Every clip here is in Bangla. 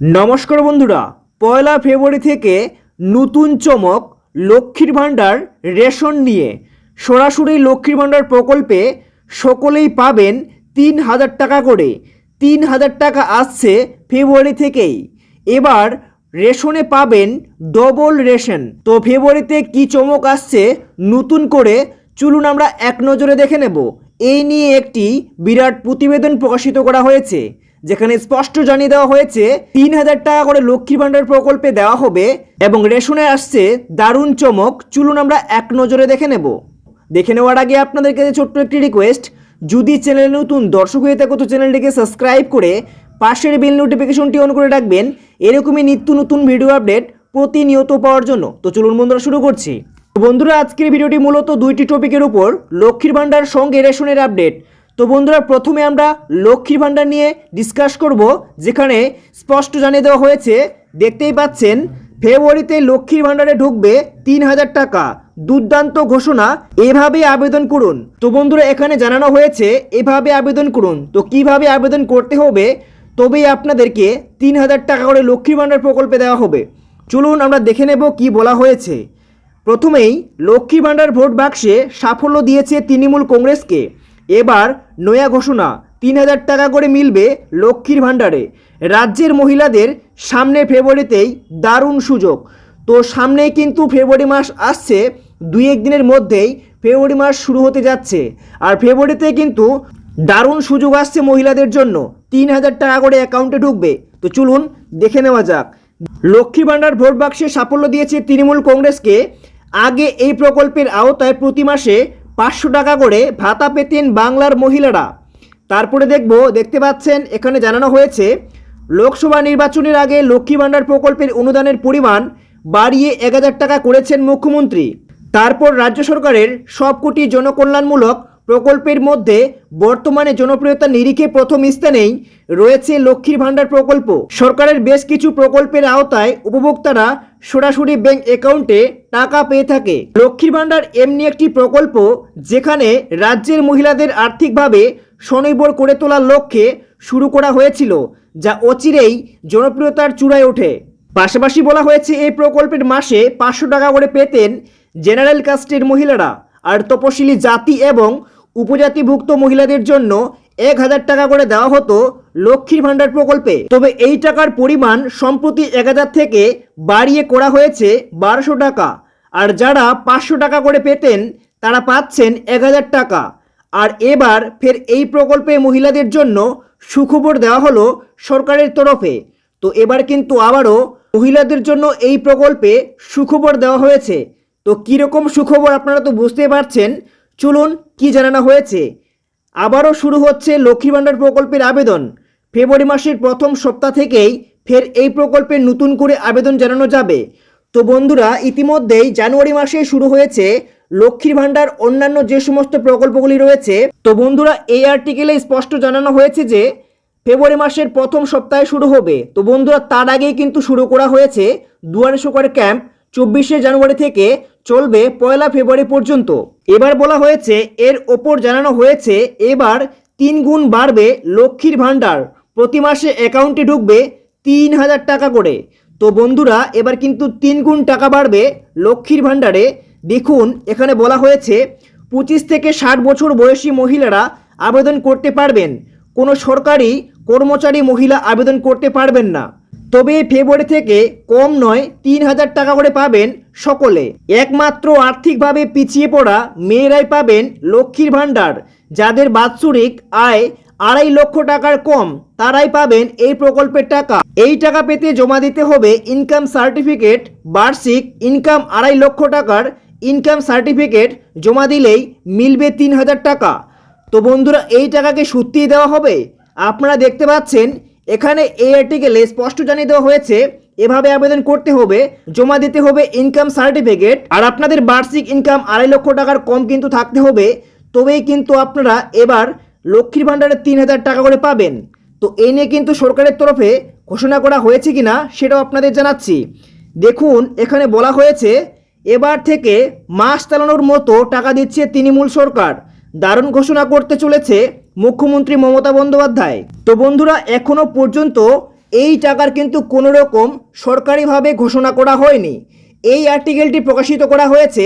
নমস্কার বন্ধুরা, পয়লা ফেব্রুয়ারি থেকে নতুন চমক লক্ষ্মীর ভাণ্ডার রেশন নিয়ে। সরাসরি লক্ষ্মীর ভাণ্ডার প্রকল্পে সকলেই পাবেন তিন হাজার টাকা করে। তিন হাজার টাকা আসছে ফেব্রুয়ারি থেকেই। এবার রেশনে পাবেন ডবল রেশন। তো ফেব্রুয়ারিতে কি চমক আসছে নতুন করে চলুন আমরা এক নজরে দেখে নেব। এই নিয়ে একটি বিরাট প্রতিবেদন প্রকাশিত করা হয়েছে। যেখানে স্পষ্ট জানিয়ে দেওয়া হয়েছে, তিন হাজার টাকা করে লক্ষ্মী ভাণ্ডার প্রকল্পে দেওয়া হবে এবং রেশনে আসছে দারুণ চমক। চলুন আমরা এক নজরে দেখে নেব। দেখে নেওয়ার আগে আপনাদের কাছে ছোট্ট একটি রিকোয়েস্ট যদি চ্যানেলে নতুন, দর্শক হয়ে থাকো তো চ্যানেলটিকে সাবস্ক্রাইব করে পাশের বেল নোটিফিকেশনটি অন করে রাখবেন। এরকমই নিত্য নতুন ভিডিও আপডেট প্রতিনিয়ত পাওয়ার জন্য। তো চলুন বন্ধুরা, শুরু করছি। বন্ধুরা, আজকের ভিডিওটি মূলত দুইটি টপিকের উপর লক্ষ্মীর ভাণ্ডার সঙ্গে রেশনের আপডেট তো বন্ধুরা, প্রথমে আমরা লক্ষ্মীর ভাণ্ডার নিয়ে ডিসকাস করব, যেখানে স্পষ্ট জানিয়ে দেওয়া হয়েছে, দেখতেই পাচ্ছেন, ফেব্রুয়ারিতে লক্ষ্মীর ভাণ্ডারে ঢুকবে তিন হাজার টাকা। দুর্দান্ত ঘোষণা এভাবে আবেদন করুন। তো বন্ধুরা, এখানে জানানো হয়েছে, এভাবে আবেদন করুন। তো কীভাবে আবেদন করতে হবে? তবেই আপনাদেরকে তিন হাজার টাকা করে লক্ষ্মীর ভাণ্ডার প্রকল্পে দেওয়া হবে। চলুন, আমরা দেখে নেব কি বলা হয়েছে। প্রথমেই লক্ষ্মী ভাণ্ডার ভোট বাক্সে সাফল্য দিয়েছে তৃণমূল কংগ্রেসকে। এবার নয়া ঘোষণা, তিন হাজার টাকা করে মিলবে লক্ষ্মীর ভাণ্ডারে। রাজ্যের মহিলাদের সামনে ফেব্রুয়ারিতেই দারুণ সুযোগ। তো সামনেই কিন্তু ফেব্রুয়ারি মাস আসছে, দুই এক দিনের মধ্যেই ফেব্রুয়ারি মাস শুরু হতে যাচ্ছে। আর ফেব্রুয়ারিতে কিন্তু দারুণ সুযোগ আসছে মহিলাদের জন্য, তিন হাজার টাকা করে অ্যাকাউন্টে ঢুকবে। তো চলুন দেখে নেওয়া যাক। লক্ষ্মী ভাণ্ডার ভোট বাক্সে সাফল্য দিয়েছে তৃণমূল কংগ্রেসকে। আগে এই প্রকল্পের আওতায় প্রতি মাসে পাঁচশো টাকা করে ভাতা পেতেন বাংলার মহিলারা। তারপরে দেখব, দেখতে পাচ্ছেন, এখানে জানানো হয়েছে, লোকসভা নির্বাচনের আগে লক্ষ্মী ভাণ্ডার প্রকল্পের অনুদানের পরিমাণ বাড়িয়ে এক হাজার টাকা করেছেন মুখ্যমন্ত্রী। তারপর রাজ্য সরকারের সবকটি জনকল্যাণমূলক প্রকল্পের মধ্যে বর্তমানে জনপ্রিয়তার নিরিখে প্রথম স্থানেই রয়েছে লক্ষ্মীর ভাণ্ডার প্রকল্প। সরকারের বেশ কিছু প্রকল্পের আওতায় উপভোক্তারা সরাসরি ব্যাংক অ্যাকাউন্টে টাকা পেয়ে থাকে। লক্ষ্মীর ভাণ্ডার এমনি একটি প্রকল্প যেখানে রাজ্যের মহিলাদের আর্থিকভাবে স্বনির্ভর করে তোলার লক্ষ্যে শুরু করা হয়েছিল, যা অচিরেই জনপ্রিয়তার চূড়ায় ওঠে। পাশাপাশি বলা হয়েছে, এই প্রকল্পের মাসে পাঁচশো টাকা করে পেতেন জেনারেল কাস্টের মহিলারা, আর তপশিলি জাতি এবং উপজাতিভুক্ত মহিলাদের জন্য এক হাজার টাকা করে দেওয়া হতো লক্ষ্মীর ভাণ্ডার প্রকল্পে। তবে এই টাকার পরিমাণ সম্প্রতি এক হাজার থেকে বাড়িয়ে করা হয়েছে বারোশো টাকা। আর যারা পাঁচশো টাকা করে পেতেন, তারা পাচ্ছেন এক হাজার টাকা। আর এবার ফের এই প্রকল্পে মহিলাদের জন্য সুখবর দেওয়া হলো সরকারের তরফে। তো এবার কিন্তু আবারও মহিলাদের জন্য এই প্রকল্পে সুখবর দেওয়া হয়েছে। তো কীরকম সুখবর আপনারা তো বুঝতে পারছেন চলুন কি জানানো হয়েছে? আবারও শুরু হচ্ছে লক্ষ্মী ভাণ্ডার প্রকল্পের আবেদন। ফেব্রুয়ারি মাসের প্রথম সপ্তাহ থেকেই ফের এই প্রকল্পে নতুন করে আবেদন জানানো যাবে। তো বন্ধুরা, ইতিমধ্যেই জানুয়ারি মাসে শুরু হয়েছে লক্ষ্মীর ভাণ্ডার অন্যান্য যে সমস্ত প্রকল্পগুলি রয়েছে। তো বন্ধুরা, এই আর্টিকেলে স্পষ্ট জানানো হয়েছে যে ফেব্রুয়ারি মাসের প্রথম সপ্তাহে শুরু হবে। তো বন্ধুরা, তার আগেই কিন্তু শুরু করা হয়েছে দুয়ারে সরকার ক্যাম্প। চব্বিশে জানুয়ারি থেকে চলবে পয়লা ফেব্রুয়ারি পর্যন্ত। এবার বলা হয়েছে, এর ওপর জানানো হয়েছে, এবার তিন গুণ বাড়বে লক্ষ্মীর ভাণ্ডার। প্রতি মাসে অ্যাকাউন্টে ঢুকবে তিন হাজার টাকা করে। তো বন্ধুরা, এবার কিন্তু তিন গুণ টাকা বাড়বে লক্ষ্মীর ভাণ্ডারে। দেখুন, এখানে বলা হয়েছে, পঁচিশ থেকে ষাট বছর বয়সী মহিলারা আবেদন করতে পারবেন। কোনো সরকারি কর্মচারী মহিলা আবেদন করতে পারবেন না। তবে ফেব্রুয়ারি থেকে কম নয়, তিন হাজার টাকা করে পাবেন সকলে। একমাত্র আর্থিকভাবে পিছিয়ে পড়া মেয়েরাই পাবেন লক্ষ্মীর ভাণ্ডার। যাদের বাৎসরিক আয় আড়াই লক্ষ টাকার কম, তারাই পাবেন এই প্রকল্পের টাকা। এই টাকা পেতে জমা দিতে হবে ইনকাম সার্টিফিকেট বার্ষিক ইনকাম আড়াই লক্ষ টাকার ইনকাম সার্টিফিকেট জমা দিলেই মিলবে তিন হাজার টাকা। তো বন্ধুরা, এই টাকাকে সত্যিই দেওয়া হবে? আপনারা দেখতে পাচ্ছেন এখানে এই আর্টিকেলে স্পষ্ট জানিয়ে দেওয়া হয়েছে, এভাবে আবেদন করতে হবে, জমা দিতে হবে ইনকাম সার্টিফিকেট আর আপনাদের বার্ষিক ইনকাম আড়াই লক্ষ টাকার কম কিন্তু থাকতে হবে, তবেই কিন্তু আপনারা এবার লক্ষ্মীর ভাণ্ডারে তিন হাজার টাকা করে পাবেন। তো এই নিয়ে কিন্তু সরকারের তরফে ঘোষণা করা হয়েছে কিনা সেটাও আপনাদের জানাচ্ছি। দেখুন, এখানে বলা হয়েছে, এবার থেকে মাস চালানোর মতো টাকা দিচ্ছে তৃণমূল সরকার। দারুণ ঘোষণা করতে চলেছে মুখ্যমন্ত্রী মমতা বন্দ্যোপাধ্যায়। তো বন্ধুরা, এখনও পর্যন্ত এই টাকার কিন্তু কোনো রকম সরকারিভাবে ঘোষণা করা হয়নি। এই আর্টিকেলটি প্রকাশিত করা হয়েছে,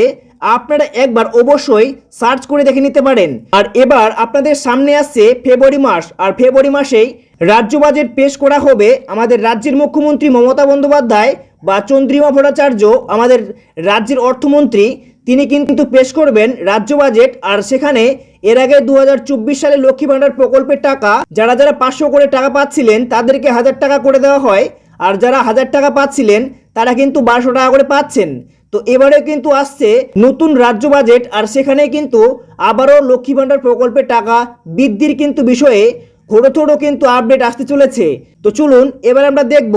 আপনারা একবার অবশ্যই সার্চ করে দেখে নিতে পারেন। আর এবার আপনাদের সামনে আসছে ফেব্রুয়ারি মাস, আর ফেব্রুয়ারি মাসেই রাজ্য বাজেট পেশ করা হবে আমাদের রাজ্যের মুখ্যমন্ত্রী মমতা বন্দ্যোপাধ্যায় বা চন্দ্রিমা ভট্টাচার্য, আমাদের রাজ্যের অর্থমন্ত্রী, তিনি কিন্তু পেশ করবেন রাজ্য বাজেট আর সেখানে এর আগে দু হাজার চব্বিশ সালে লক্ষ্মী ভাণ্ডার প্রকল্পের টাকা, যারা যারা পাঁচশো করে টাকা পাচ্ছিলেন, তাদেরকে হাজার টাকা করে দেওয়া হয়। আর যারা হাজার টাকা পাচ্ছিলেন, তারা কিন্তু বারোশো টাকা করে পাচ্ছেন। তো এবারে কিন্তু আসছে নতুন রাজ্য বাজেট, আর সেখানে কিন্তু আবারও লক্ষ্মী ভাণ্ডার প্রকল্পের টাকা বৃদ্ধির কিন্তু বিষয়ে থোড়ো থোড়ো কিন্তু আপডেট আসতে চলেছে। তো চলুন, এবার আমরা দেখব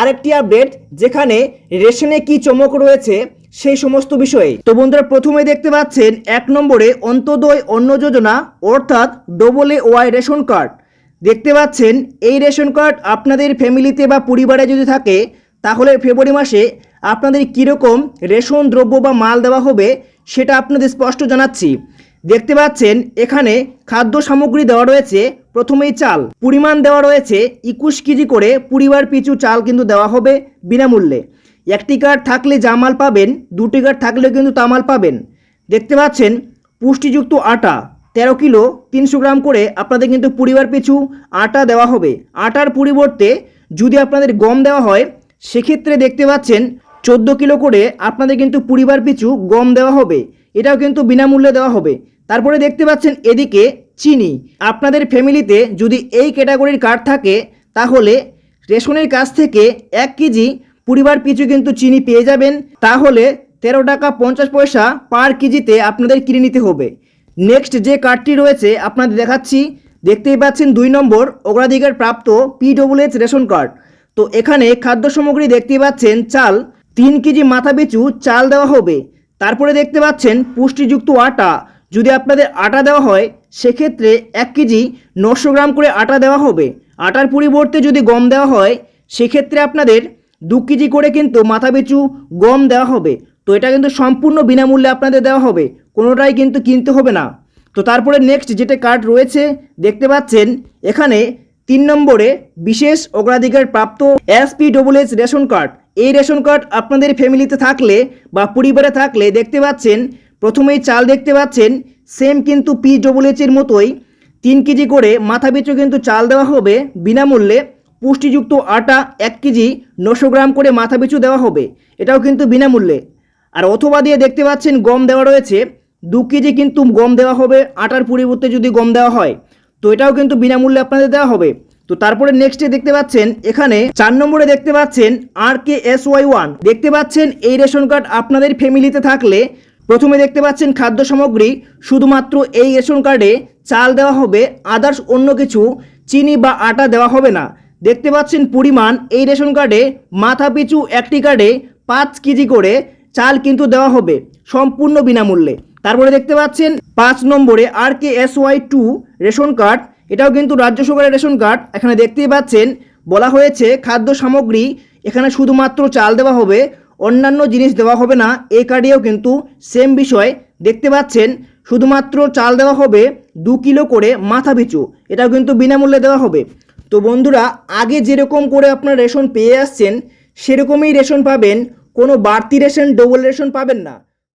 আরেকটি আপডেট যেখানে রেশনে কি চমক রয়েছে। সেই সমস্ত বিষয়ে তো বন্ধুরা, প্রথমে দেখতে পাচ্ছেন এক নম্বরে অন্তোদয় অন্ন যোজনা, অর্থাৎ double A Y ration card. দেখতে পাচ্ছেন, এই রেশন কার্ড আপনাদের ফ্যামিলিতে বা পরিবারে যদি থাকে, তাহলে ফেব্রুয়ারি মাসে আপনাদের কীরকম রেশন, দ্রব্য বা মাল দেওয়া হবে, সেটা আপনাদের স্পষ্ট জানাচ্ছি। দেখতে পাচ্ছেন, এখানে খাদ্য সামগ্রী দেওয়া রয়েছে, প্রথমেই চাল। পরিমাণ দেওয়া রয়েছে, একুশ কেজি করে পরিবার পিছু চাল কিন্তু দেওয়া হবে বিনামূল্যে। একটি কার্ড থাকলে জামাল পাবেন, দুটি কার্ড থাকলেও কিন্তু তামাল পাবেন। দেখতে পাচ্ছেন, পুষ্টিযুক্ত আটা, তেরো কিলো, তিনশো গ্রাম করে আপনাদের কিন্তু পরিবার পিছু আটা দেওয়া হবে। আটার পরিবর্তে যদি আপনাদের গম দেওয়া হয়, সেক্ষেত্রে দেখতে পাচ্ছেন, চোদ্দ কিলো করে আপনাদের কিন্তু পরিবার পিছু গম দেওয়া হবে। এটাও কিন্তু বিনামূল্যে দেওয়া হবে। তারপরে দেখতে পাচ্ছেন, এদিকে চিনি। আপনাদের ফ্যামিলিতে যদি এই ক্যাটাগরির কার্ড থাকে, তাহলে রেশনের কাছ থেকে এক কেজি পরিবার পিছু কিন্তু চিনি পেয়ে যাবেন, তাহলে তেরো টাকা পঞ্চাশ পয়সা পার কেজিতে আপনাদের কিনে নিতে হবে। নেক্সট যে কার্ডটি রয়েছে, আপনাদের দেখাচ্ছি। দেখতেই পাচ্ছেন দুই নম্বর অগ্রাধিকার প্রাপ্ত পিডব্লিউএস রেশন কার্ড তো এখানে খাদ্য সামগ্রী দেখতে পাচ্ছেন, চাল, তিন কেজি মাথা পিছু চাল দেওয়া হবে। তারপরে দেখতে পাচ্ছেন পুষ্টিযুক্ত আটা। যদি আপনাদের আটা দেওয়া হয়, সেক্ষেত্রে এক কেজি নশো গ্রাম করে আটা দেওয়া হবে। আটার পরিবর্তে যদি গম দেওয়া হয়, সেক্ষেত্রে আপনাদের দু কেজি করে কিন্তু মাথা পিছু গম দেওয়া হবে। তো এটা কিন্তু সম্পূর্ণ বিনামূল্যে আপনাদের দেওয়া হবে। কোনোটাই কিন্তু কিনতে হবে না। তো তারপরে নেক্সট যেটা কার্ড রয়েছে, দেখতে পাচ্ছেন, এখানে তিন নম্বরে বিশেষ অগ্রাধিকার প্রাপ্ত এসপি ডব্লিউএস রেশন কার্ড এই রেশন কার্ড আপনাদের ফ্যামিলিতে থাকলে বা পরিবারে থাকলে দেখতে পাচ্ছেন, প্রথমেই চাল দেখতে পাচ্ছেন সেম কিন্তু পি ডব্লিউএসের মতোই তিন কেজি করে মাথা পিছু কিন্তু চাল দেওয়া হবে বিনামূল্যে। পুষ্টিযুক্ত আটা এক কেজি নশো গ্রাম করে মাথা পিছু দেওয়া হবে। এটাও কিন্তু বিনামূল্যে। আর অথবা দিয়ে দেখতে পাচ্ছেন গম দেওয়া রয়েছে। দু কেজি কিন্তু গম দেওয়া হবে। আটার পরিবর্তে যদি গম দেওয়া হয়, তো এটাও কিন্তু বিনামূল্যে আপনাদের দেওয়া হবে। তো তারপরে নেক্সটে দেখতে পাচ্ছেন, এখানে চার নম্বরে দেখতে পাচ্ছেন R K S Y one দেখতে পাচ্ছেন, এই রেশন কার্ড আপনাদের ফ্যামিলিতে থাকলে প্রথমে দেখতে পাচ্ছেন খাদ্য সামগ্রী, শুধুমাত্র এই রেশন কার্ডে চাল দেওয়া হবে। আদার্স অন্য কিছু, চিনি বা আটা দেওয়া হবে না। দেখতে পাচ্ছেন পরিমাণ। এই রেশন কার্ডে মাথা পিছু একটি কার্ডে পাঁচ কেজি করে চাল কিন্তু দেওয়া হবে সম্পূর্ণ বিনামূল্যে। তারপরে দেখতে পাচ্ছেন পাঁচ নম্বরে R K S Y two ration card. এটাও কিন্তু রাজ্য সরকারের রেশন কার্ড। এখানে দেখতেই পাচ্ছেন, বলা হয়েছে খাদ্য সামগ্রী এখানে শুধুমাত্র চাল দেওয়া হবে, অন্যান্য জিনিস দেওয়া হবে না। এই কার্ডেও কিন্তু সেম বিষয়। দেখতে পাচ্ছেন, শুধুমাত্র চাল দেওয়া হবে দু কিলো করে মাথা পিছু। এটাও কিন্তু বিনামূল্যে দেওয়া হবে। তো বন্ধুরা, আগে যেরকম করে আপনার রেশন পেয়ে আসছেন, সেরকমই রেশন পাবেন। কোনো বাড়তি রেশন, ডবল রেশন পাবেন না।